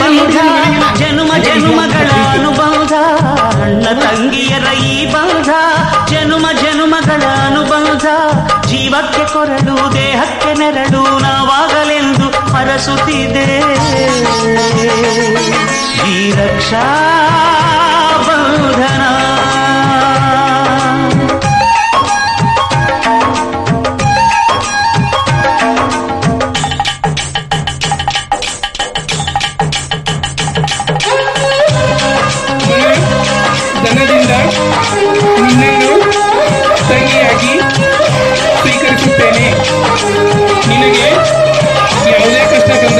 ಬಂಧ ಜನುಮ ಜನುಮಗಳ ಅನುಬಂಧ ಅಣ್ಣ ತಂಗಿಯರ ಈ ಬಂಧ ಜನುಮ ಜನುಮಗಳ ಅನುಬಂಧ ಜೀವಕ್ಕೆ ಕೊರಡು ದೇಹಕ್ಕೆ ನೆರಡು ನಾವಾಗಲೆಂದು ಹರಸುತ್ತಿದೆ ಈ ರಕ್ಷಾ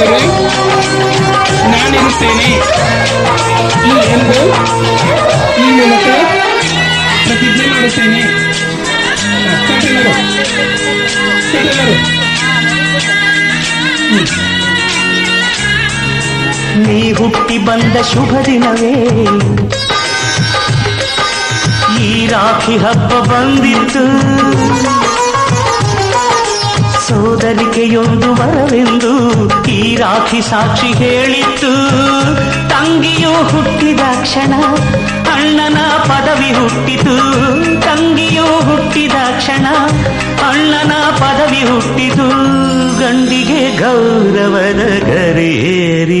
ಕಷ್ಟ ಬಂದರೂ ನಾನಿರುತ್ತೇನೆ ಈ ಎಂದು ಈ ಮೂಲಕ ಪ್ರತಿಜ್ಞೆ ಮಾಡುತ್ತೇನೆ ಹ, ಸ್ಟಾರ್ಟ್ ಮಾಡು. ಸ್ಟಾರ್ಟ್ ಮಾಡು. ನೀ ಹುಟ್ಟಿ ಬಂದ ಶುಭ ದಿನವೇ ಈ ರಾಖಿ ಹಬ್ಬ ಬಂದಿತ್ತು ಸೋದರಿಕೆಯೊಂದು ವರವೆಂದು ಈ ರಾಖಿ ಸಾಕ್ಷಿ ಹೇಳಿತ್ತು. ತಂಗಿಯು ಹುಟ್ಟಿದ ಕ್ಷಣ ಅಣ್ಣನ ಪದವಿ ಹುಟ್ಟಿತು. ತಂಗಿಯು ಹುಟ್ಟಿದ ಕ್ಷಣ ಅಣ್ಣನ ಪದವಿ ಹುಟ್ಟಿತು. ಗಂಡಿಗೆ ಗೌರವದ ಗರೇರಿತು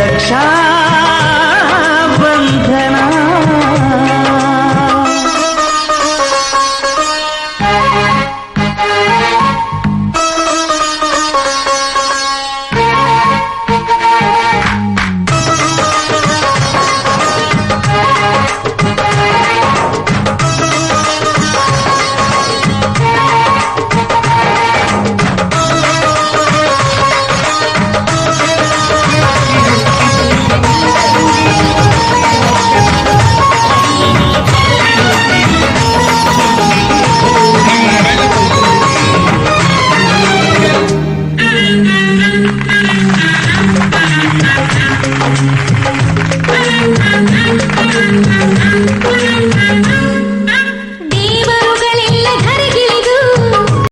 రక్షా బంధన